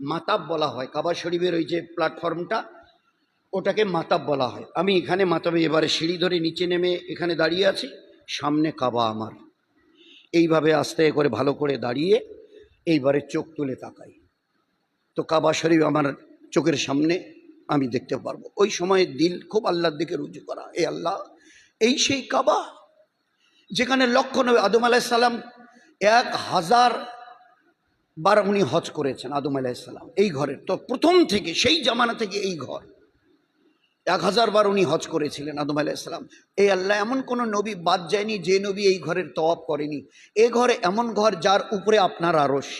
মাতাব বলা হয়। কাবা শরীফের ওই যে প্ল্যাটফর্মটা ওটাকে মাতাব বলা হয়। আমি এখানে মাতাবে এবারে সিঁড়ি ধরে নিচে নেমে এখানে দাঁড়িয়ে আছি, সামনে কাবা আমার। এইভাবে আস্তে করে ভালো করে দাঁড়িয়ে এইবারে চোখ তুলে তাকাই। তো কাবা শরীফ আমার চোখের সামনে আমি দেখতে পারব। ওই সময় দিল খুব আল্লাহর দিকে রুজু করা, এ আল্লাহ, এই সেই কাবা যেখানে লক্ষ নবী আদম আলাইসাল্লাম এক হাজার বার উনি হজ করেছেন আদম আলাইসাল্লাম এই ঘরের। তো প্রথম থেকে, সেই জামানা থেকে এই ঘর। এক হাজার বার উনি হজ করেছিলেন আদম আলাইসাল্লাম এই আল্লাহ, এমন কোনো নবী বাদ যায়নি যে নবী এই ঘরের তওয়াব করেনি। এ ঘরে এমন ঘর যার উপরে আপনার আরস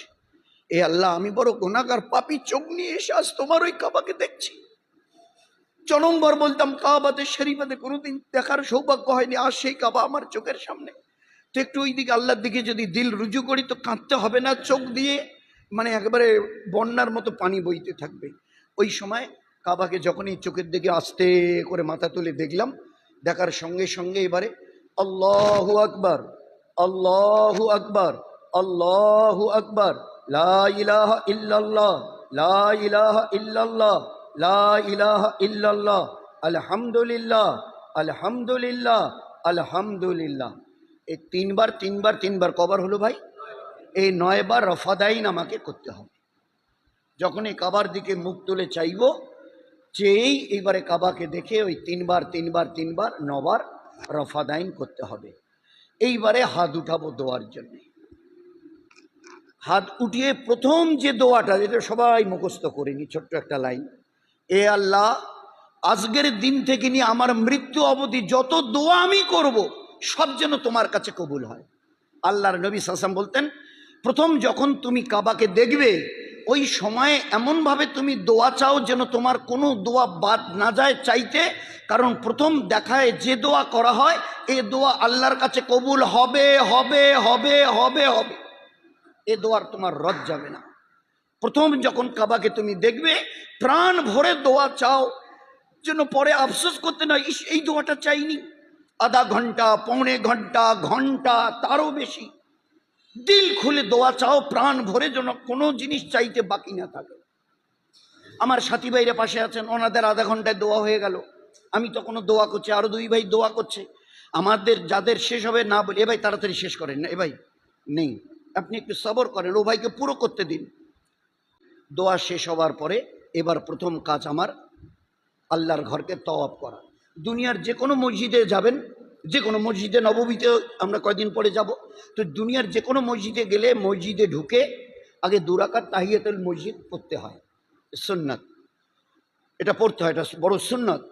এ আল্লাহ, আমি বড় গুণাগার পাপি চোখ নিয়ে এসে আজ তোমার ওই কাবাকে দেখছি। জনমবার বলতাম, কাবাতে শরীফাতে কোনোদিন দেখার সৌভাগ্য হয়নি, আর সেই কাবা আমার চোখের সামনে। তো একটু ওই দিকে আল্লাহর দিকে যদি দিল রুজু করি তো কাঁদতে হবে না, চোখ দিয়ে মানে একেবারে বন্যার মতো পানি বইতে থাকবে। ওই সময় কাবাকে যখনই চোখের দিকে আস্তে করে মাথা তুলে দেখলাম, দেখার সঙ্গে সঙ্গে এবারে, আল্লাহু আকবার আল্লাহু আকবার আল্লাহু আকবার, লা ইলাহা ইল্লাল্লাহ, লা ইলাহা ইল্লাল্লাহ, লা ইলাহা ইল্লাল্লাহ, আলহামদুলিল্লাহ আলহামদুলিল্লাহ আলহামদুলিল্লাহ। এই তিনবার তিনবার তিনবার কবার হলো ভাই। এই নয়বার রফাদাইন আমাকে করতে হবে। যখন এই কাবার দিকে মুখ তুলে চাইব, চেয়েই এইবারে কাবাকে দেখে ওই তিনবার তিনবার তিনবার, নবার রফাদাইন করতে হবে। এইবারে হাত উঠাবো দোয়ার জন্যে। হাত উঠিয়ে প্রথম যে দোয়াটা, যেটা সবাই মুখস্থ করিনি ছোট্ট একটা লাইন। এ আল্লাহ, আজকের দিন থেকে নিয়ে আমার মৃত্যু অবধি যত দোয়া আমি করব সব যেন তোমার কাছে কবুল হয়। আল্লাহর নবী সাসাম বলতেন, প্রথম যখন তুমি কাবাকে দেখবে, ওই সময়ে এমনভাবে তুমি দোয়া চাও যেন তোমার কোনো দোয়া বাদ না যায় চাইতে, কারণ প্রথম দেখায় যে দোয়া করা হয়, এ দোয়া আল্লাহর কাছে কবুল হবে হবে হবে হবে হবে। এ দোয়ার তোমার রদ যাবে না। প্রথম যখন কাবাকে তুমি দেখবে, প্রাণ ভরে দোয়া চাও, যেন পরে আফসোস করতে না, ইস, এই দোয়াটা চাইনি। আধা ঘণ্টা, পৌনে ঘণ্টা ঘণ্টা, তারও বেশি। দিল খুলে দোয়া চাও, প্রাণ ভরে যেন কোনো জিনিস চাইতে বাকি না থাকে। আমার সাথী ভাইরা পাশে আছেন, ওনাদের আধা ঘন্টায় দোয়া হয়ে গেল। আমি তখনও দোয়া করছি আরও দুই ভাই দোয়া করছে। আমাদের যাদের শেষ হবে, না বলে এ ভাই, তাড়াতাড়ি শেষ করেন। না এ ভাই, নেই। আপনি একটু সবর করেন, ও ভাইকে পুরো করতে দিন। দোয়া শেষ হওয়ার পরে, এবার প্রথম কাজ আমার, আল্লাহর ঘরকে তওয়াব করা। দুনিয়ার যে কোনো মসজিদে যাবেন, যে কোনো মসজিদে নবমীতে আমরা কয়দিন পরে যাব, তো দুনিয়ার যে কোনো মসজিদে গেলে মসজিদে ঢুকে আগে দুরাকার তাহিয়াতুল মসজিদ পড়তে হয়, সুন্নাত। এটা পড়তে হয়, এটা বড় সুন্নত।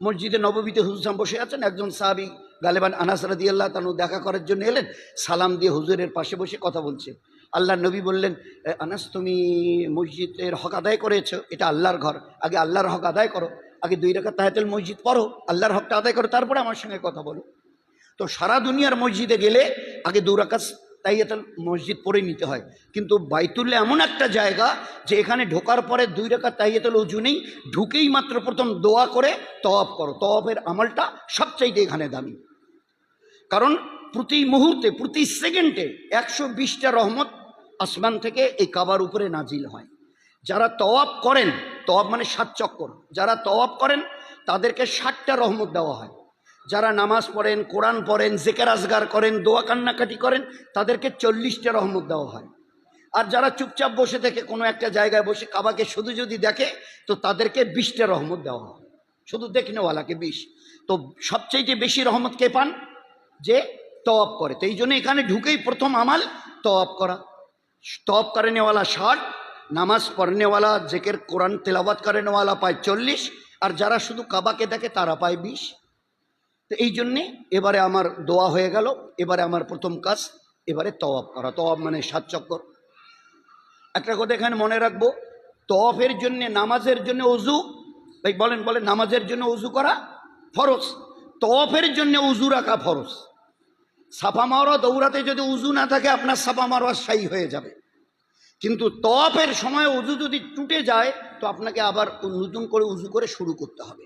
মসজিদে নবমীতে হুজুরাম বসে আছেন, একজন সাহাবি গালেবান আনাস রাদি আল্লাহ তানু দেখা করার জন্য এলেন, সালাম দিয়ে হুজুরের পাশে বসে কথা বলছে। আল্লাহ নবী বললেন আনাস, তুমি মসজিদের হক আদায় করেছ, এটা আল্লাহর ঘর, আগে আল্লাহর হক আদায় করো। আগে দুই রেখা তাহাতুল মসজিদ পড়ো, আল্লাহর হকটা আদায় করো, তারপরে আমার সঙ্গে কথা বলো। তো সারা দুনিয়ার মসজিদে গেলে আগে দু রাকাত তাইয়াতুল মসজিদ পড়ে নিতে হয়। কিন্তু বাইতুল্লাহ এমন একটা জায়গা যে এখানে ঢোকার পরে দুই রেখা তাইয়াতুল উজু নেই, ঢুকেই মাত্র প্রথম দোয়া করে তওয়াব করো। তওয়াবের আমলটা সবচাইতে এখানে দামি। কারণ প্রতি মুহূর্তে, প্রতি সেকেন্ডে একশো বিশটা রহমত আসমান থেকে এই কাবার উপরে নাজিল হয়। যারা তওয়াব করেন তওয়াব মানে সাত চক্কর। যারা তওয়াব করেন, তাদেরকে ষাটটা রহমত দেওয়া হয়। যারা নামাজ পড়েন, কোরআন পড়েন, জেকের আজগার করেন, দোয়া কান্নাকাটি করেন, তাদেরকে চল্লিশটা রহমত দেওয়া হয়। আর যারা চুপচাপ বসে থেকে কোনো একটা জায়গায় বসে কাবাকে শুধু যদি দেখে, তো তাদেরকে বিশটা রহমত দেওয়া হয়। শুধু দেখনেওয়ালাকে বিশ। তো সবচাইতে বেশি রহমত কে পান? যে তওয়াব করে। তো এই জন্য এখানে ঢুকেই প্রথম আমাল তওয়াব করা। তওয়াব করেনেওয়ালা ষাট নামাজ পড়নেওয়ালা, জেকের কোরআন তেলাবাত করেনওয়ালা পায় চল্লিশ, আর যারা শুধু কাবাকে দেখে তারা পায় বিশ। তো এই জন্যে এবারে আমার দোয়া হয়ে গেল, এবারে আমার প্রথম কাজ, এবারে তওয়াব করা। তওয়াব মানে সাত চক্কর। একটা কথা এখানে মনে রাখব, তওয়াফের জন্য, নামাজের জন্য অজু ভাই বলেন বলেন, নামাজের জন্য উজু করা ফরজ, তওয়াফের জন্য উজু রাখা ফরজ। সাফা মারোয়া দৌড়াতে যদি উজু না থাকে, আপনার সাফা মারোয়া সাই হয়ে যাবে। কিন্তু তপের সময় উজু যদি টুটে যায়, তো আপনাকে আবার নতুন করে উজু করে শুরু করতে হবে।